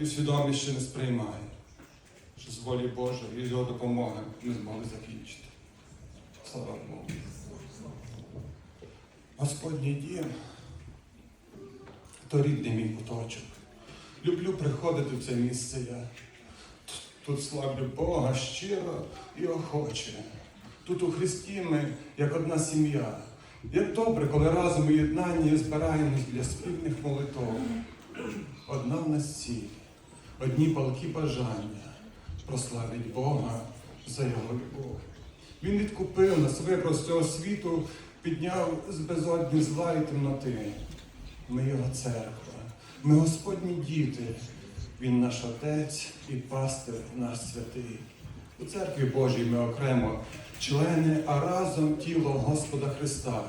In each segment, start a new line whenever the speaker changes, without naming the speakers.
і свідомість ще не сприймає, що з волі Божої і з його допомоги ми змогли закінчити. Слава Богу. Господній дім то рідний мій куточок. Люблю приходити в це місце я. Тут славлю Бога щиро і охоче. Тут у Христі ми, як одна сім'я. Як добре, коли разом у єднанні збираємось для спільних молитов. Одна в нас ціль, одні палки бажання прославить Бога за його любов. Він відкупив нас, вибрав з цього світу, підняв з безодні зла і темноти. Ми його церква, ми Господні діти. Він наш Отець і пастир наш святий. У церкві Божій ми окремо члени, а разом тіло Господа Христа.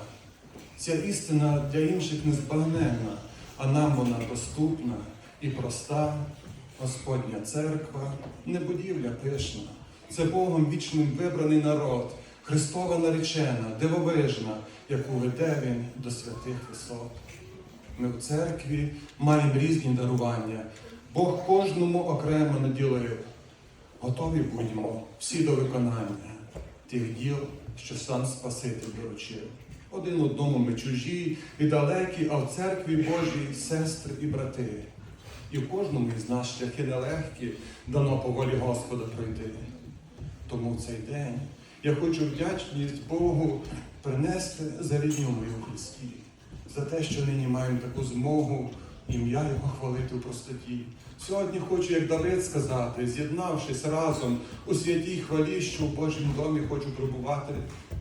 Ця істина для інших незбагненна, а нам вона доступна і проста. Господня церква не будівля пишна. Це Богом вічним вибраний народ, Христова наречена, дивовижна, яку веде Він до святих висот. Ми в церкві маємо різні дарування. Бог кожному окремо наділив. Готові будьмо всі до виконання тих діл, що сам Спаситель доручив. Один одному ми чужі і далекі, а в церкві Божій сестри і брати. І в кожному із нас шляхи нелегкі дано по волі Господа пройти. Тому в цей день я хочу вдячність Богу принести за рідню мою Христі, за те, що нині маємо таку змогу ім'я Його хвалити у простоті. Сьогодні хочу, як Давид сказати, з'єднавшись разом у святій хвалі, що в Божому домі хочу пробувати,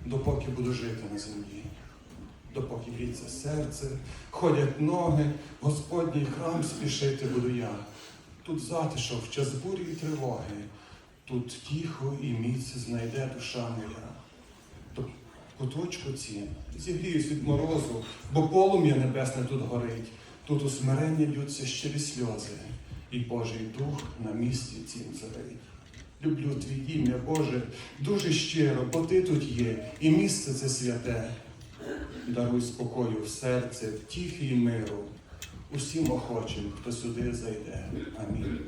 допоки буду жити на землі. Допоки б'ється серце, ходять ноги, Господній храм спішити буду я. Тут затишок час бурі і тривоги, тут тихо і міць знайде душа моя. То куточку цім зігріюсь від морозу, бо полум'я небесне тут горить, тут у смиренні льються щирі сльози, і Божий дух на місці цім царить. Люблю твій ім'я, Боже, дуже щиро, бо ти тут є, і місце це святе. Даруй спокою в серце, втіхи і миру, усім охочим, хто сюди зайде. Амінь.